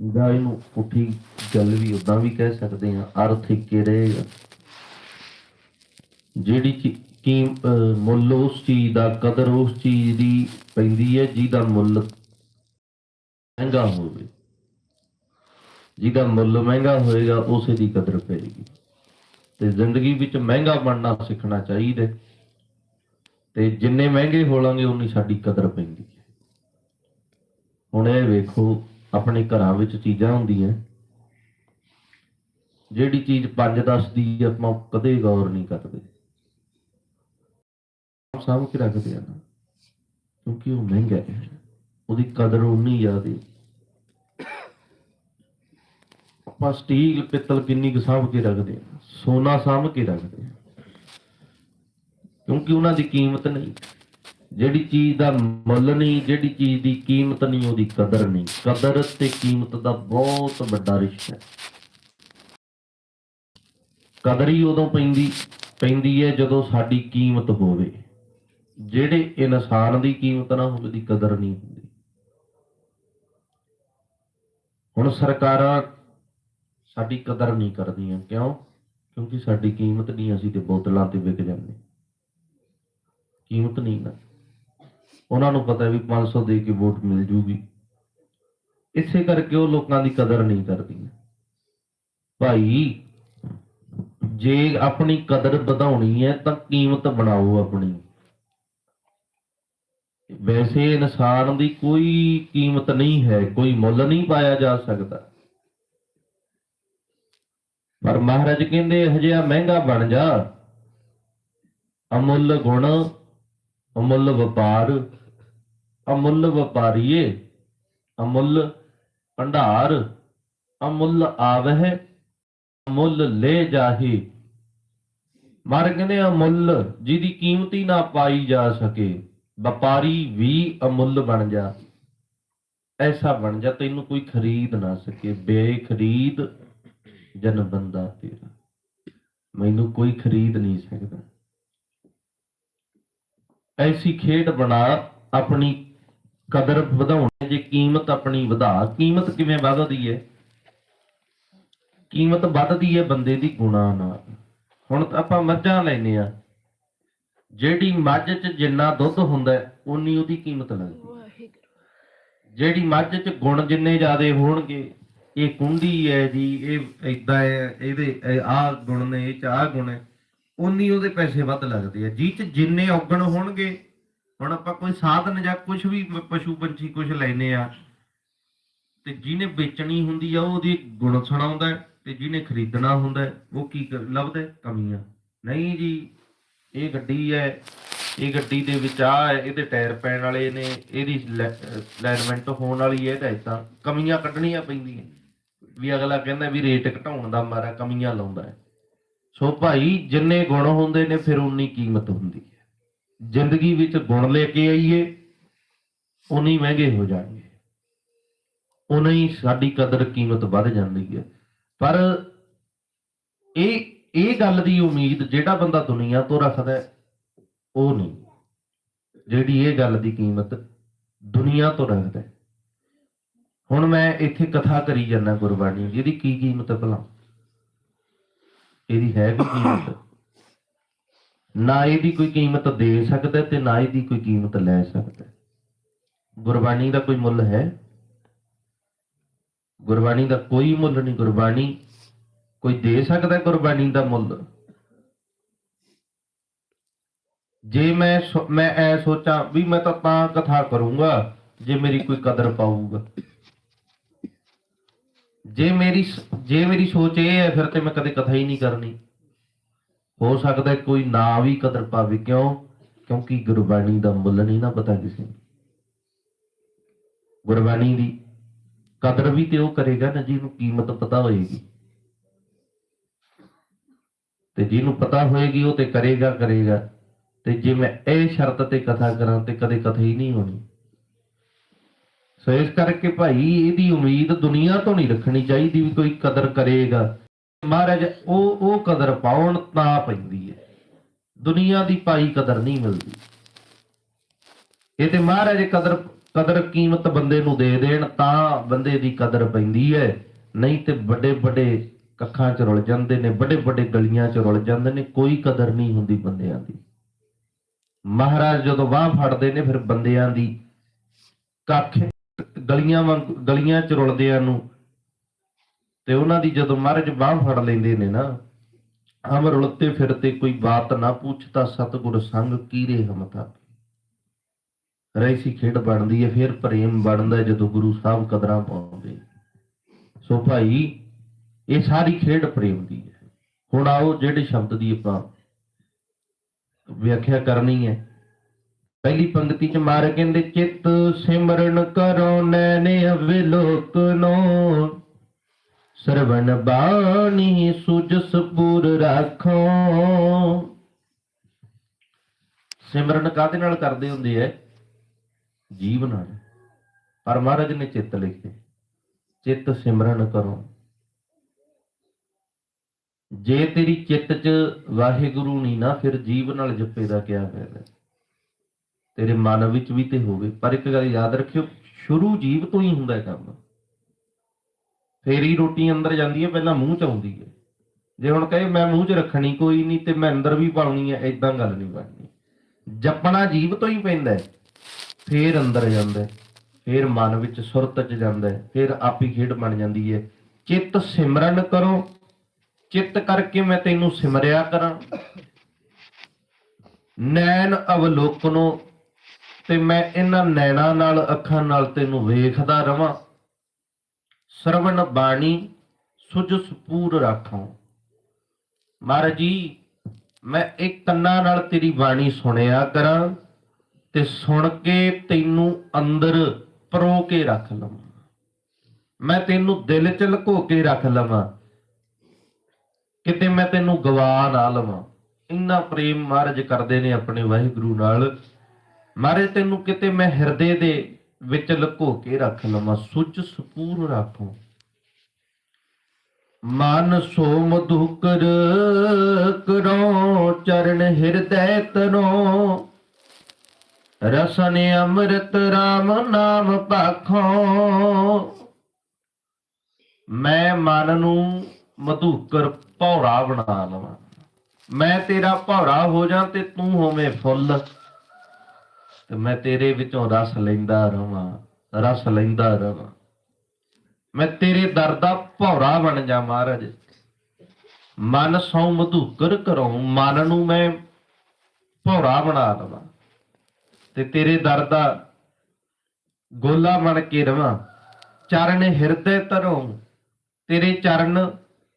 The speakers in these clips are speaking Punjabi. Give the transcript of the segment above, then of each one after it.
ਜਾਂ ਇਹਨੂੰ ਪੁੱਠੀ ਗੱਲ ਵੀ ਉਦਾਂ ਵੀ ਕਹਿ ਸਕਦੇ ਆ ਅਰਥ ਇੱਕੇ ਰਹੇਗਾ ਜਿਹੜੀ ਕੀ ਮੁੱਲ ਉਸ ਚੀਜ਼ ਦਾ, ਕਦਰ ਉਸ ਚੀਜ਼ ਦੀ ਪੈਂਦੀ ਹੈ, ਜਿਹਦਾ ਮੁੱਲ ਮਹਿੰਗਾ ਹੋਵੇ। ਜਿਹਦਾ ਮੁੱਲ ਮਹਿੰਗਾ ਹੋਏਗਾ, ਉਸੇ ਦੀ ਕਦਰ ਪਏਗੀ ਤੇ ਜ਼ਿੰਦਗੀ ਵਿੱਚ ਮਹਿੰਗਾ ਬਣਨਾ ਸਿੱਖਣਾ ਚਾਹੀਦਾ ਤੇ ਜਿੰਨੇ ਮਹਿੰਗੇ ਹੋਵਾਂਗੇ ਉਨੀ ਸਾਡੀ ਕਦਰ ਪੈਂਦੀ ਹੈ। ਹੁਣ ਇਹ ਵੇਖੋ ਆਪਣੇ ਘਰਾਂ ਵਿੱਚ ਚੀਜ਼ਾਂ ਹੁੰਦੀਆਂ। ਜਿਹੜੀ ਚੀਜ਼ 5-10 ਦੀ ਆਪਾਂ ਕਦੇ ਗੌਰ ਨਹੀਂ ਕਰਦੇ। ਸਾਂਭ ਕੇ ਰੱਖਦੇ ਆ ਕਿਉਂਕਿ ਉਹ ਮਹਿੰਗਾ ਹੈ। ਉਹਦੀ ਕਦਰ ਉਨੀ ਜ਼ਿਆਦੇ। ਆਪਾਂ ਸਟੀਲ ਪਿੱਤਲ ਕਿੰਨੀ ਕੁ ਸਾਂਭ ਕੇ ਰੱਖਦੇ ਆ, ਸੋਨਾ ਸਾਂਭ ਕੇ ਰੱਖਦੇ ਆ। ਕਿਉਂਕਿ ਉਹਨਾਂ ਦੀ ਕੀਮਤ ਨਹੀਂ। ਜਿਹੜੀ ਚੀਜ਼ ਦਾ ਮੁੱਲ ਨਹੀਂ, ਜਿਹੜੀ ਚੀਜ਼ ਦੀ ਕੀਮਤ ਨਹੀਂ, ਉਹਦੀ ਕਦਰ ਨਹੀਂ। ਕਦਰ ਤੇ ਕੀਮਤ ਦਾ ਬਹੁਤ ਵੱਡਾ ਰਿਸ਼ਤਾ ਹੈ। ਕਦਰ ਹੀ ਉਦੋਂ ਪੈਂਦੀ ਪੈਂਦੀ ਹੈ ਜਦੋਂ ਸਾਡੀ ਕੀਮਤ ਹੋਵੇ। ਜਿਹੜੇ ਇਨਸਾਨ ਦੀ ਕੀਮਤ ਨਾ ਹੋਵੇ ਦੀ ਕਦਰ ਨਹੀਂ ਹੁੰਦੀ। ਹੁਣ ਸਰਕਾਰਾਂ ਸਾਡੀ ਕਦਰ ਨਹੀਂ ਕਰਦੀਆਂ। ਕਿਉਂ? ਕਿਉਂਕਿ ਸਾਡੀ ਕੀਮਤ ਨਹੀਂ, ਅਸੀਂ ਤੇ ਬੋਤਲਾਂ ਤੇ ਵਿਕ ਜਾਂਦੇ। ਕੀਮਤ ਨਹੀਂ ਨਾ। ਉਹਨਾਂ ਨੂੰ ਪਤਾ ਵੀ 500 ਦੇ ਕੇ ਵੋਟ ਮਿਲ ਜੂਗੀ। ਇਸੇ ਕਰਕੇ ਉਹ ਲੋਕਾਂ ਦੀ ਕਦਰ ਨਹੀਂ ਕਰਦੀਆਂ। ਭਾਈ, ਜੇ ਆਪਣੀ ਕਦਰ ਵਧਾਉਣੀ ਹੈ ਤਾਂ ਕੀਮਤ ਬਣਾਓ ਆਪਣੀ। ਵੈਸੇ ਇਨਸਾਨ ਦੀ ਕੋਈ ਕੀਮਤ ਨਹੀਂ ਹੈ, ਕੋਈ ਮੁੱਲ ਨਹੀਂ ਪਾਇਆ ਜਾ ਸਕਦਾ। ਪਰ ਮਹਾਰਾਜ ਕਹਿੰਦੇ ਹਜਿਆ ਮਹਿੰਗਾ ਬਣ ਜਾ। ਅਮੁੱਲ ਗੁਣ, ਅਮੁੱਲ ਵਪਾਰ ਅਮੁੱਲ ਵਪਾਰੀਏ, ਅਮੁੱਲ ਭੰਡਾਰ, ਅਮੁੱਲ ਆਵਹਿ, ਅਮੁੱਲ ਲੈ ਜਾਹੀ। ਮਹਾਰਾਜ ਕਹਿੰਦੇ ਅਮੁੱਲ ਜਿਹਦੀ ਕੀਮਤ ਨਾ ਪਾਈ ਜਾ ਸਕੇ, ਵਪਾਰੀ ਵੀ ਅਮੁੱਲ ਬਣ ਜਾ। ਐਸਾ ਬਣ ਜਾ, ਤੈਨੂੰ ਕੋਈ ਖਰੀਦ ਨਾ ਸਕੇ, ਬੇਖਰੀਦ ਜਨ ਬੰਦਾ ਤੇਰਾ। ਮੈਨੂੰ ਕੋਈ ਖਰੀਦ ਨਹੀਂ ਸਕਦਾ। ਐਸੀ ਖੇਡ ਬਣਾ ਆਪਣੀ ਕਦਰ ਵਧਾਉਣੀ ਜੇ ਕੀਮਤ ਆਪਣੀ ਵਧਾ ਕੀਮਤ ਕਿਵੇਂ ਵਧਦੀ ਹੈ ਕੀਮਤ ਵੱਧਦੀ ਹੈ ਬੰਦੇ ਦੀ ਗੁਣਾ ਨਾਲ। ਹੁਣ ਤਾਂ ਆਪਾਂ ਮੱਝਾਂ ਲੈਨੇ ਆ ਜਿਹੜੀ ਮੱਝ 'ਚ ਜਿੰਨਾ ਦੁੱਧ ਹੁੰਦਾ ਉਨੀ ਉਹਦੀ ਕੀਮਤ ਲੱਗਦੀ ਹੈ। ਜਿਹੜੀ ਮੱਝ 'ਚ ਗੁਣ ਜਿੰਨੇ ਜ਼ਿਆਦੇ ਹੋਣਗੇ ਇਹ ਕੁੰਡੀ ਹੈ ਜੀ ਇਹ ਇਦਾਂ ਹੈ ਇਹਦੇ ਆਹ ਗੁਣ ਨੇ ਇਹ ਚ ਆਹ ਗੁਣ ਹੈ ਉਨੀ ਉਹਦੇ ਪੈਸੇ ਵੱਧ ਲੱਗਦੇ ਆ। ਜੀ ਚ ਜਿੰਨੇ ਔਗਣ ਹੋਣਗੇ ਹੁਣ ਆਪਾਂ ਕੋਈ ਸਾਧਨ ਜਾਂ ਕੁਝ ਵੀ ਪਸ਼ੂ ਪੰਛੀ ਕੁਝ ਲੈਨੇ ਆ, ਤੇ ਜਿਹਨੇ ਵੇਚਣੀ ਹੁੰਦੀ ਆ ਉਹਦੀ ਗੁਣ ਸੁਣਾਉਂਦਾ ਤੇ ਜਿਹਨੇ ਖਰੀਦਣਾ ਹੁੰਦਾ ਉਹ ਕੀ ਲੱਭਦਾ ਕਮੀਆਂ। ਨਹੀਂ ਜੀ, ਇਹ ਗੱਡੀ ਹੈ, ਇਹ ਗੱਡੀ ਦੇ ਵਿੱਚ ਆ ਇਹਦੇ ਟਾਇਰ ਪੈਣ ਵਾਲੇ ਨੇ, ਇਹਦੀ ਅਲਾਈਨਮੈਂਟ ਹੋਣ ਵਾਲੀ ਹੈ ਤਾਂ ਇਦਾਂ ਕਮੀਆਂ ਕੱਢਣੀਆਂ ਪੈਂਦੀਆਂ। ਵੀ ਅਗਲਾ ਕਹਿੰਦਾ ਵੀ ਰੇਟ ਘਟਾਉਣ ਦਾ ਮਾਰਾ ਕਮੀਆਂ ਲਾਉਂਦਾ ਹੈ। ਸੋ ਭਾਈ, ਜਿੰਨੇ ਗੁਣ ਹੁੰਦੇ ਨੇ, ਫਿਰ ਉਨੀ ਕੀਮਤ ਹੁੰਦੀ ਹੈ। ਜ਼ਿੰਦਗੀ ਵਿੱਚ ਗੁਣ ਲੈ ਕੇ ਆਈਏ ਉਨੀ ਮਹਿੰਗੇ ਹੋ ਜਾਣਗੇ। ਉਨੀ ਸਾਡੀ ਕਦਰ ਕੀਮਤ ਵੱਧ ਜਾਂਦੀ ਹੈ। ਪਰ ਇਹ ਇਹ ਗੱਲ ਦੀ ਉਮੀਦ ਜਿਹੜਾ ਬੰਦਾ ਦੁਨੀਆ ਤੋਂ ਰੱਖਦਾ ਉਹ ਨਹੀਂ। ਜਿਹੜੀ ਇਹ ਗੱਲ ਦੀ ਕੀਮਤ ਦੁਨੀਆ ਤੋਂ ਰੱਖਦਾ ਹੁਣ ਮੈਂ ਇੱਥੇ ਕਥਾ ਕਰੀ ਜਾਂਦਾ ਗੁਰਬਾਣੀ ਜਿਹਦੀ ਕੀ ਕੀਮਤ ਭਲਾ? ਇਹਦੀ ਹੈ ਕੋਈ ਕੀਮਤ। ਨਾ ਇਹਦੀ ਕੋਈ ਕੀਮਤ ਦੇ ਸਕਦਾ ਤੇ ਨਾ ਇਹਦੀ ਕੋਈ ਕੀਮਤ ਲੈ ਸਕਦਾ। ਗੁਰਬਾਣੀ ਦਾ ਕੋਈ ਮੁੱਲ ਹੈ? ਗੁਰਬਾਣੀ ਦਾ ਕੋਈ ਮੁੱਲ ਨਹੀਂ। ਗੁਰਬਾਣੀ ਕੋਈ ਦੇ ਸਕਦਾ ਗੁਰਬਾਣੀ ਦਾ ਮੁੱਲ? ਜੇ ਮੈਂ ਸੋ- ਮੈਂ ਐ ਸੋਚਾਂ ਵੀ ਮੈਂ ਤਾਂ ਤਾਂ ਕਥਾ ਕਰੂੰਗਾ, ਜੇ ਮੇਰੀ ਕੋਈ ਕਦਰ ਪਾਊਗਾ। ਜੇ ਮੇਰੀ ਜੇ ਮੇਰੀ ਸੋਚ ਇਹ ਹੈ, ਫਿਰ ਤੇ ਮੈਂ ਕਦੇ ਕਥਾ ਹੀ ਨਹੀਂ ਕਰਨੀ। ਹੋ ਸਕਦਾ ਕੋਈ ਨਾ ਵੀ ਕਦਰ ਪਾਵੇ। ਕਿਉਂ? ਕਿਉਂਕਿ ਗੁਰਬਾਣੀ ਦਾ ਮੁੱਲ ਨਹੀਂ ਨਾ ਪਤਾ ਕਿਸੇ ਨੂੰ। ਗੁਰਬਾਣੀ ਦੀ ਕਦਰ ਵੀ ਤੇ ਉਹ ਕਰੇਗਾ ਨਾ, ਜਿਹਨੂੰ ਕੀਮਤ ਪਤਾ ਹੋਏਗੀ। ਤੇ ਜਿਹਨੂੰ ਪਤਾ ਹੋਏਗੀ, ਉਹ ਤੇ ਕਰੇਗਾ ਕਰੇਗਾ। ਤੇ ਜੇ ਮੈਂ ਇਹ ਸ਼ਰਤ ਤੇ ਕਥਾ ਕਰਾਂ, ਤੇ ਕਦੇ ਕਥਾ ਹੀ ਨਹੀਂ ਹੋਣੀ। ਸੋ ਇਸ ਕਰਕੇ ਭਾਈ, ਇਹਦੀ ਉਮੀਦ ਦੁਨੀਆ ਤੋਂ ਨਹੀਂ ਰੱਖਣੀ ਚਾਹੀਦੀ ਵੀ ਕੋਈ ਕਦਰ ਕਰੇਗਾ। ਮਹਾਰਾਜ, ਉਹ ਉਹ ਕਦਰ ਪਾਉਣ ਤਾਂ ਪੈਂਦੀ ਹੈ। ਦੁਨੀਆ ਦੀ ਪਾਈ ਕਦਰ ਨਹੀਂ ਮਿਲਦੀ। ਇਹ ਤੇ ਮਹਾਰਾਜ ਕਦਰ ਕਦਰ ਕੀਮਤ ਬੰਦੇ ਨੂੰ ਦੇ ਦੇਣ ਤਾਂ ਬੰਦੇ ਦੀ ਕਦਰ ਪੈਂਦੀ ਹੈ। ਨਹੀਂ ਤੇ ਵੱਡੇ ਵੱਡੇ ਕੱਖਾਂ 'ਚ ਰੁਲ ਜਾਂਦੇ ਨੇ, ਵੱਡੇ ਵੱਡੇ ਗਲੀਆਂ 'ਚ ਰੁਲ ਜਾਂਦੇ ਨੇ, ਕੋਈ ਕਦਰ ਨਹੀਂ ਹੁੰਦੀ ਬੰਦਿਆਂ ਦੀ। ਮਹਾਰਾਜ ਜਦੋਂ ਬਾਹ ਫੜਦੇ ਨੇ, ਫਿਰ ਬੰਦਿਆਂ ਦੀ ਕੱਖ ਗਲੀਆਂ ਵਾਂਗ, ਗਲੀਆਂ 'ਚ ਰੁਲਦਿਆਂ ਨੂੰ ਤੇ ਉਹਨਾਂ ਦੀ ਜਦੋਂ ਮਹਾਰਾਜ ਬਾਹ ਫੜ ਲੈਂਦੇ ਨੇ ਨਾ ਹਮ ਰੁਲਤੇ ਫਿਰਤੇ ਕੋਈ ਬਾਤ ਨਾ ਪੁੱਛਤਾ ਸਤਿਗੁਰ ਸੰਗ ਕੀਰੇ ਹਮ ਰੈਸੀ ਖੇਡ ਬਣਦੀ ਹੈ, ਫਿਰ ਪ੍ਰੇਮ ਬਣਦਾ ਜਦੋਂ ਗੁਰੂ ਸਾਹਿਬ ਕਦਰਾਂ ਪਾਉਂਦੇ। ਸੋ ਭਾਈ, ਇਹ ਸਾਰੀ ਖੇਡ ਪ੍ਰੇਮ ਦੀ ਹੈ। ਹੁਣ ਆਓ ਜਿਹੜੇ ਸ਼ਬਦ ਦੀ ਆਪਾਂ ਵਿਆਖਿਆ ਕਰਨੀ ਹੈ। ਪਹਿਲੀ ਪੰਕਤੀ ਚ ਮਾਰ ਕਹਿੰਦੇ, ਚਿੱਤ ਸਿਮਰਨ ਕਰੋ, ਨੈਣ ਅਵਿਲੋਕਨੋ ਸਰਵਨ ਬਾਣੀ ਸੁਜਸ ਪੂਰ ਰੱਖੋ। ਸਿਮਰਨ ਕਾਹਦੇ ਨਾਲ ਕਰਦੇ ਹੁੰਦੇ ਐ? ਜੀਵ ਨਾਲ। ਪਰ ਮਹਾਰਾਜ ਨੇ ਚਿੱਤ ਲਿਖੇ। ਚਿੱਤ ਸਿਮਰਨ ਕਰੋ। ਜੇ ਤੇਰੀ ਚਿੱਤ 'ਚ ਵਾਹਿਗੁਰੂ ਨਹੀਂ ਨਾ, ਫਿਰ ਜੀਵ ਨਾਲ ਜਪੇ ਦਾ ਕਿਆ ਫਾਇਦਾ ਤੇਰੇ ਮਨ ਵਿੱਚ ਵੀ ਤੇ ਹੋਵੇ। ਪਰ ਇੱਕ ਗੱਲ ਯਾਦ ਰੱਖਿਓ, ਸ਼ੁਰੂ ਜੀਵ ਤੋਂ ਹੀ ਹੁੰਦਾ ਹੈ ਕੰਮ। ਫੇਰ ਹੀ ਰੋਟੀ ਅੰਦਰ ਜਾਂਦੀ ਹੈ, ਪਹਿਲਾਂ ਮੂੰਹ 'ਚ ਆਉਂਦੀ ਹੈ। ਜੇ ਹੁਣ ਕਹੇ ਮੈਂ ਮੂੰਹ 'ਚ ਰੱਖਣੀ ਕੋਈ ਨਹੀਂ ਤੇ ਮੈਂ ਅੰਦਰ ਵੀ ਪਾਉਣੀ ਹੈ ਐਦਾਂ ਗੱਲ ਨਹੀਂ ਬਣਨੀ ਜਪਣਾ ਜੀਵ ਤੋਂ ਹੀ ਪੈਂਦਾ ਹੈ, ਫੇਰ ਅੰਦਰ ਜਾਂਦਾ ਹੈ, ਫੇਰ ਮਨ ਵਿੱਚ ਸੁਰਤ 'ਚ ਜਾਂਦਾ ਹੈ, ਫੇਰ ਆਪੀ ਖੇਡ ਬਣ ਜਾਂਦੀ ਹੈ। ਚਿੱਤ ਸਿਮਰਨ ਕਰੋ, ਚਿੱਤ ਕਰਕੇ ਮੈਂ ਤੈਨੂੰ ਸਿਮਰਿਆ ਕਰਾਂ। ਨੈਣ ਅਵਲੋਕਨੋ ਤੇ ਮੈਂ ਇਹਨਾਂ ਨੈਣਾ ਨਾਲ, ਅੱਖਾਂ ਨਾਲ ਤੈਨੂੰ ਵੇਖਦਾ ਰਵਾਂ। ਸਰਵਣ ਬਾਣੀ ਸੁਜ ਸਪੂਰ ਰੱਖਾਂ। ਮਹਾਰਾਜ ਜੀ, ਮੈਂ ਇੱਕ ਕੰਨਾਂ ਨਾਲ ਤੇਰੀ ਬਾਣੀ ਸੁਣਿਆ ਕਰਾਂ ਤੇ ਸੁਣ ਕੇ ਤੈਨੂੰ ਅੰਦਰ ਪਰੋ ਕੇ ਰੱਖ ਲਵਾਂ। ਮੈਂ ਤੈਨੂੰ ਦਿਲ 'ਚ ਲੁਕੋ ਕੇ ਰੱਖ ਲਵਾਂ। ਕਿਤੇ ਮੈਂ ਤੈਨੂੰ ਗਵਾ ਨਾ ਲਵਾਂ। ਇੰਨਾ ਪ੍ਰੇਮ ਮਹਾਰਾਜ ਕਰਦੇ ਨੇ ਆਪਣੇ ਵਾਹਿਗੁਰੂ ਨਾਲ। ਮਹਾਰਾਜ, ਤੈਨੂੰ ਕਿਤੇ ਮੈਂ ਹਿਰਦੇ ਦੇ ਵਿੱਚ ਲੁਕੋ ਕੇ ਰੱਖ ਲਵਾਂ, ਸੁਚ ਸਪੂਰ ਰੱਖੋ। ਮਨ ਸੋ ਮਧੁਕਰ ਕਰੋ, ਚਰਨ ਹਿਰਦੈ ਤਰੋ। ਰਸਨ ਅੰਮ੍ਰਿਤ RAM ਨਾਮ ਪਾਖੋ। ਮੈਂ ਮਨ ਨੂੰ ਮਧੂਕਰ ਭੌਰਾ ਬਣਾ ਲਵਾਂ। ਮੈਂ ਤੇਰਾ ਭੌਰਾ ਹੋ ਜਾ ਤੇ ਤੂੰ ਹੋਵੇਂ ਫੁੱਲ। ਤੇ ਮੈਂ ਤੇਰੇ ਵਿੱਚੋਂ ਰਸ ਲੈਂਦਾ ਰਵਾਂ, ਰਸ ਲੈਂਦਾ ਰਵਾਂ। ਮੈਂ ਤੇਰੇ ਦਰ ਦਾ ਭੌਰਾ ਬਣ ਜਾ ਮਹਾਰਾਜ। ਮਨ ਸੌ ਮਧੂਕਰ ਕਰੋ ਮਨ ਨੂੰ ਮੈਂ ਭੌਰਾ ਬਣਾ ਲਵਾਂ ਤੇ ਤੇਰੇ ਦਰ ਦਾ ਗੋਲਾ ਬਣ ਕੇ ਰਵਾਂ। ਚਰਨ ਹਿਰਦੇ ਤਰੋਂ ਤੇਰੇ ਚਰਨ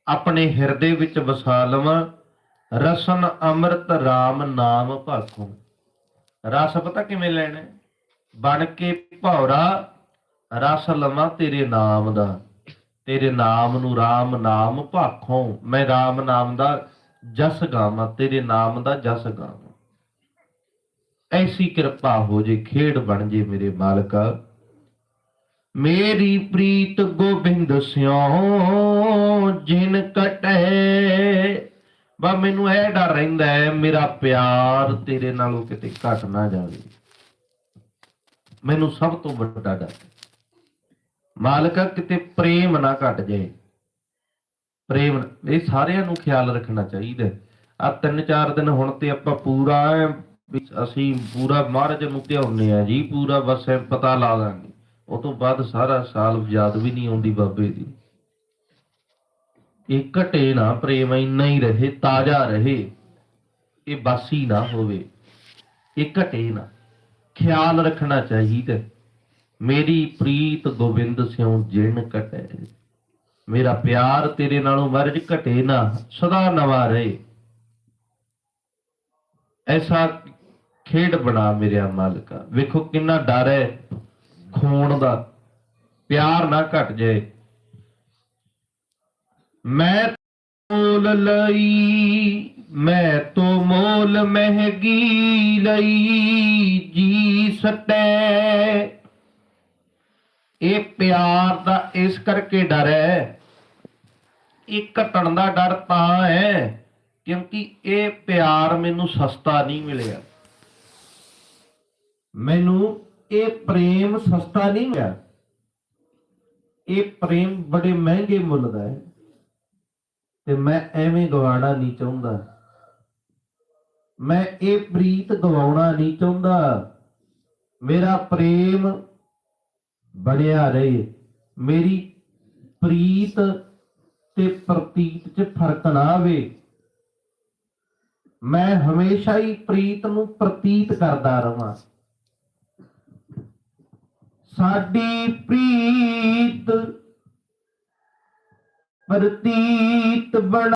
ਆਪਣੇ ਹਿਰਦੇ ਵਿੱਚ ਵਸਾ ਲਵਾਂ। ਰਸਨ ਅੰਮ੍ਰਿਤ RAM ਨਾਮ ਭਾਖੋ। ਰਸ ਪਤਾ ਕਿਵੇਂ ਲੈਣਾ? ਬਣ ਕੇ ਭੌਰਾ, ਰਸ ਲਵਾਂ ਤੇਰੇ ਨਾਮ ਦਾ। ਤੇਰੇ ਨਾਮ ਨੂੰ RAM ਨਾਮ ਭਾਖੋ। ਮੈਂ RAM ਨਾਮ ਦਾ ਜਸ ਗਾਵਾਂ, ਤੇਰੇ ਨਾਮ ਦਾ ਜਸ ਗਾਵਾਂ। ਐਸੀ ਕਿਰਪਾ ਹੋ ਜੇ ਖੇਡ ਬਣ ਜੇ ਮੇਰੇ ਮਾਲਕ। ਮੇਰੀ ਪ੍ਰੀਤ ਗੋਬਿੰਦ ਸਿਓ ਜਿਨ ਕਟੈ ਬਾ ਮੈਨੂੰ ਇਹ ਡਰ ਰਹਿੰਦਾ ਹੈ, ਮੇਰਾ ਪਿਆਰ ਤੇਰੇ ਨਾਲੋਂ ਕਿਤੇ ਘਟ ਨਾ ਜਾਵੇ। ਮੈਨੂੰ ਸਭ ਤੋਂ ਵੱਡਾ ਡਰ ਮਾਲਕਾ, ਕਿਤੇ ਪ੍ਰੇਮ ਨਾ ਘਟ ਜਾਏ। ਪ੍ਰੇਮ, ਇਹ ਸਾਰਿਆਂ ਨੂੰ ਖਿਆਲ ਰੱਖਣਾ ਚਾਹੀਦਾ ਆ ਤਿੰਨ ਚਾਰ ਦਿਨ ਹੁਣ ਤੇ ਆਪਾਂ ਪੂਰਾ ਅਸੀਂ ਪੂਰਾ ਮਹਾਰਾਜ ਨੂੰ ਧਿਆਉਂਦੇ ਆ ਜੀ, ਪੂਰਾ ਬਸ ਪਤਾ ਲਾ ਦਾਂਗੇ ਉਹ ਤੋਂ ਬਾਅਦ ਸਾਰਾ ਸਾਲ ਯਾਦ ਵੀ ਨਹੀਂ ਆਉਂਦੀ ਬਾਬੇ ਦੀ। ਇਹ ਘਟੇ ਨਾ ਪ੍ਰੇਮ ਇੰਨਾ ਹੀ ਰਹੇ, ਤਾਜ਼ਾ ਰਹੇ, ਇਹ ਬਾਸੀ ਨਾ ਹੋਵੇ, ਇਹ ਘਟੇ ਨਾ। ਖਿਆਲ ਰੱਖਣਾ ਚਾਹੀਦਾ। ਮੇਰੀ ਪ੍ਰੀਤ ਗੋਬਿੰਦ ਸਿਉ ਜਿਣ ਘਟੇ। ਮੇਰਾ ਪਿਆਰ ਤੇਰੇ ਨਾਲੋਂ ਮਰਜ ਘਟੇ ਨਾ, ਸਦਾ ਨਵਾਂ ਰਹੇ। ਐਸਾ ਖੇਡ ਬਣਾ ਮੇਰਿਆ ਮਾਲਕਾ। ਵੇਖੋ ਕਿੰਨਾ ਡਰ ਹੈ, ਖੋਣ ਦਾ। ਪਿਆਰ ਨਾ ਘਟ ਜਾਏ। ਮੈਂ ਮੋਲ ਲਈ, ਮੈਂ ਤੋ ਮੋਲ ਮਹਿਗੀ ਲਈ, ਜੀ ਸਟੈ। ਇਹ ਪਿਆਰ ਦਾ ਇਸ ਕਰਕੇ ਡਰ ਹੈ। ਇਹ ਘਟਣ ਦਾ ਡਰ ਤਾਂ ਹੈ, ਕਿਉਂਕਿ ਇਹ ਪਿਆਰ ਮੈਨੂੰ ਸਸਤਾ ਨਹੀਂ ਮਿਲਿਆ। ਮੈਨੂੰ ਇਹ ਪ੍ਰੇਮ ਸਸਤਾ ਨਹੀਂ ਹੋਇਆ ਇਹ ਪ੍ਰੇਮ ਬੜੇ ਮਹਿੰਗੇ ਮੁੱਲ ਦਾ ਹੈ। ਤੇ ਮੈਂ ਐਵੇਂ ਗਵਾਣਾ ਨਹੀਂ ਚਾਹੁੰਦਾ। ਮੈਂ ਇਹ ਪ੍ਰੀਤ ਗਵਾਉਣਾ ਨਹੀਂ ਚਾਹੁੰਦਾ। ਮੇਰਾ ਪ੍ਰੇਮ ਬਣਿਆ ਰਹੇ। ਮੇਰੀ ਪ੍ਰੀਤ ਤੇ ਪ੍ਰਤੀਤ 'ਚ ਫ਼ਰਕ ਨਾ ਆਵੇ। ਮੈਂ ਹਮੇਸ਼ਾ ਹੀ ਪ੍ਰੀਤ ਨੂੰ ਪ੍ਰਤੀਤ ਕਰਦਾ ਰਵਾਂ। ਸਾਡੀ ਪ੍ਰੀਤ ਪ੍ਰਤੀਤ ਬਣ